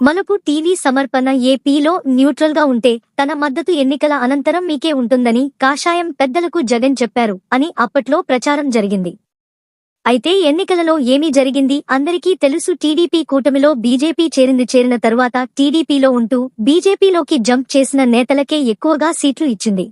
మనకు టీవీ సమర్పణ ఏపీలో న్యూట్రల్గా ఉంటే తన మద్దతు ఎన్నికల అనంతరం మీకే ఉంటుందని కాషాయం పెద్దలకు జగన్ చెప్పారు అని అప్పట్లో ప్రచారం జరిగింది. అయితే ఎన్నికలలో ఏమీ జరిగింది అందరికీ తెలుసు టీడీపీ కూటమిలో బీజేపీ చేరింది చేరిన తరువాత టీడీపీలో ఉంటూ బీజేపీలోకి జంప్ చేసిన నేతలకే ఎక్కువగా సీట్లు ఇచ్చింది.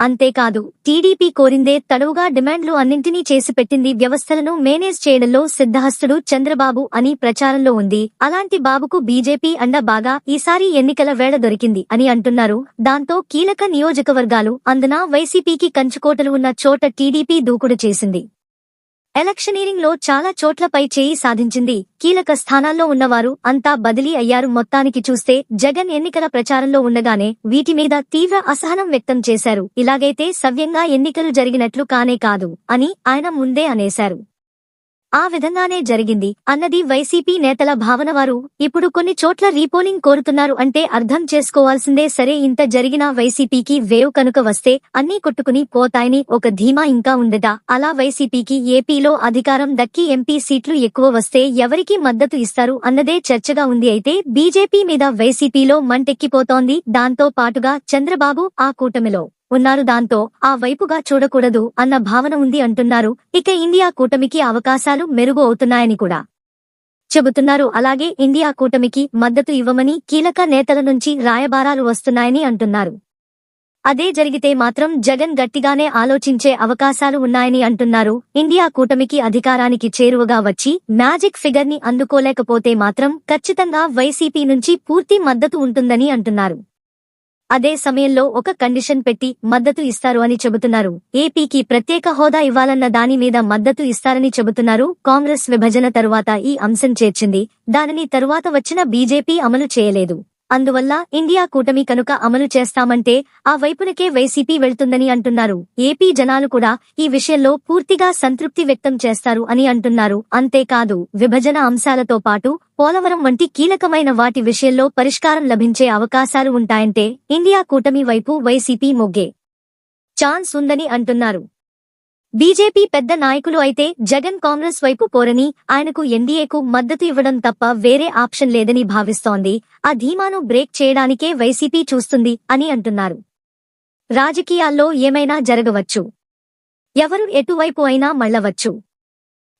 అంతేకాదు టీడీపీ కోరిందే తడవుగా డిమాండ్లు అన్నింటినీ చేసి పెట్టింది వ్యవస్థలను మేనేజ్ చేయడంలో సిద్ధహస్తుడు చంద్రబాబు అని ప్రచారంలో ఉంది. అలాంటి బాబుకు బీజేపీ అండ బాగా ఈసారి ఎన్నికల వేళ దొరికింది అని అంటున్నారు. దాంతో కీలక నియోజకవర్గాలు అందున వైసీపీకి కంచుకోటలు ఉన్న చోట టీడీపీ దూకుడు చేసింది. ఎలక్షనీరింగ్లో చాలా చోట్లపై చేయి సాధించింది. కీలక స్థానాల్లో ఉన్నవారు అంతా బదిలీ అయ్యారు. మొత్తానికి చూస్తే జగన్ ఎన్నికల ప్రచారంలో ఉండగానే వీటి మీద తీవ్ర అసహనం వ్యక్తం చేశారు. ఇలాగైతే సవ్యంగా ఎన్నికలు జరిగినట్లు కానే కాదు అని ఆయన ముందే అనేశారు. ఆ విధంగానే జరిగింది. అన్నది వైసీపీ నేతల భావన వారు ఇప్పుడు కొన్ని చోట్ల రీపోలింగ్ కోరుతున్నారు అంటే అర్థం చేసుకోవాల్సిందే సరే ఇంత జరిగినా వైసీపీకి వేవ్ కనుక వస్తే అన్నీ కొట్టుకుని పోతాయని ఒక ధీమా ఇంకా ఉందట అలా వైసీపీకి ఏపీలో అధికారం దక్కి ఎంపీ సీట్లు ఎక్కువ వస్తే ఎవరికి మద్దతు ఇస్తారు అన్నదే చర్చగా ఉంది అయితే బీజేపీ మీద వైసీపీలో మంటెక్కిపోతోంది. దాంతో పాటుగా చంద్రబాబు ఆ కూటమిలో ఉన్నారు. దాంతో ఆ వైపుగా చూడకూడదు అన్న భావన ఉంది అంటున్నారు. ఇక ఇండియా కూటమికి అవకాశాలు మెరుగు అవుతున్నాయని కూడా చెబుతున్నారు. అలాగే ఇండియా కూటమికి మద్దతు ఇవ్వమని కీలక నేతల నుంచి రాయబారాలు వస్తున్నాయని అంటున్నారు. అదే జరిగితే మాత్రం జగన్ గట్టిగానే ఆలోచించే అవకాశాలు ఉన్నాయని అంటున్నారు. ఇండియా కూటమికి అధికారానికి చేరువగా వచ్చి మ్యాజిక్ ఫిగర్ని అందుకోలేకపోతే మాత్రం ఖచ్చితంగా వైసీపీ నుంచి పూర్తి మద్దతు ఉంటుందని అంటున్నారు. అదే సమయంలో ఒక కండిషన్ పెట్టి మద్దతు ఇస్తారు అని చెబుతున్నారు. ఏపీకి ప్రత్యేక హోదా ఇవ్వాలన్న దాని మీద మద్దతు ఇస్తారని చెబుతున్నారు. కాంగ్రెస్ విభజన తరువాత ఈ అంశం చేర్చింది. దానిని తరువాత వచ్చిన బీజేపీ అమలు చేయలేదు. అందువల్ల ఇండియా కూటమి కనుక అమలు చేస్తామంటే ఆ వైపునకే వైసీపీ వెళ్తుందని అంటున్నారు. ఏపీ జనాలు కూడా ఈ విషయంలో పూర్తిగా సంతృప్తి వ్యక్తం చేస్తారు అని అంటున్నారు. అంతేకాదు విభజన అంశాలతో పాటు పోలవరం వంటి కీలకమైన వాటి విషయంలో పరిష్కారం లభించే అవకాశాలు ఉంటాయంటే ఇండియా కూటమి వైపు వైసీపీ మొగ్గే. ఛాన్స్ ఉందని అంటున్నారు. బీజేపీ పెద్ద నాయకులు అయితే జగన్ కాంగ్రెస్ వైపు పోరని ఆయనకు ఎన్డీఏకు మద్దతు ఇవ్వడం తప్ప వేరే ఆప్షన్ లేదని భావిస్తోంది. ఆ ధీమాను బ్రేక్ చేయడానికే వైసీపీ చూస్తుంది అని అంటున్నారు. రాజకీయాల్లో ఏమైనా జరగవచ్చు. ఎవరు ఎటువైపు అయినా మళ్ళవచ్చు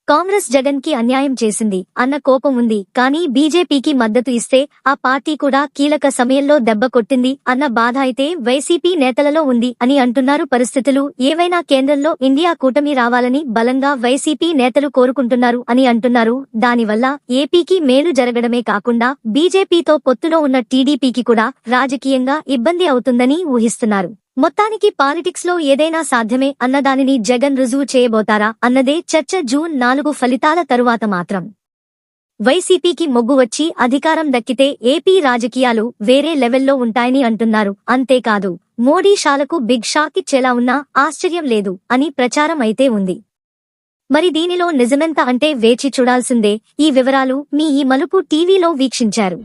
కాంగ్రెస్ జగన్కి అన్యాయం చేసింది అన్న కోపం ఉంది. కానీ బీజేపీకి మద్దతు ఇస్తే ఆ పార్టీ కూడా కీలక సమయంలో దెబ్బ కొట్టింది అన్న బాధ అయితే వైసీపీ నేతలలో ఉంది అని అంటున్నారు పరిస్థితులు. ఏవైనా కేంద్రంలో ఇండియా కూటమి రావాలని బలంగా వైసీపీ నేతలు కోరుకుంటున్నారు అని అంటున్నారు. దానివల్ల ఏపీకి మేలు జరగడమే కాకుండా బీజేపీతో పొత్తులో ఉన్న టీడీపీకి కూడా రాజకీయంగా ఇబ్బంది అవుతుందని ఊహిస్తున్నారు. మొత్తానికి పాలిటిక్స్లో ఏదైనా సాధ్యమే అన్నదానిని జగన్ రుజువు చేయబోతారా అన్నదే చర్చ జూన్ నాలుగు ఫలితాల తరువాత మాత్రం. వైసీపీకి మొగ్గు వచ్చి అధికారం దక్కితే ఏపీ రాజకీయాలు వేరే లెవెల్లో ఉంటాయని అంటున్నారు. అంతేకాదు మోడీ షాలకు బిగ్ షాక్ ఇచ్చేలా ఉన్నా ఆశ్చర్యం లేదు అని ప్రచారం అయితే ఉంది. మరి దీనిలో నిజమెంత అంటే వేచి చూడాల్సిందే. ఈ వివరాలు మీ ఈ మలుపు టీవీలో వీక్షించారు.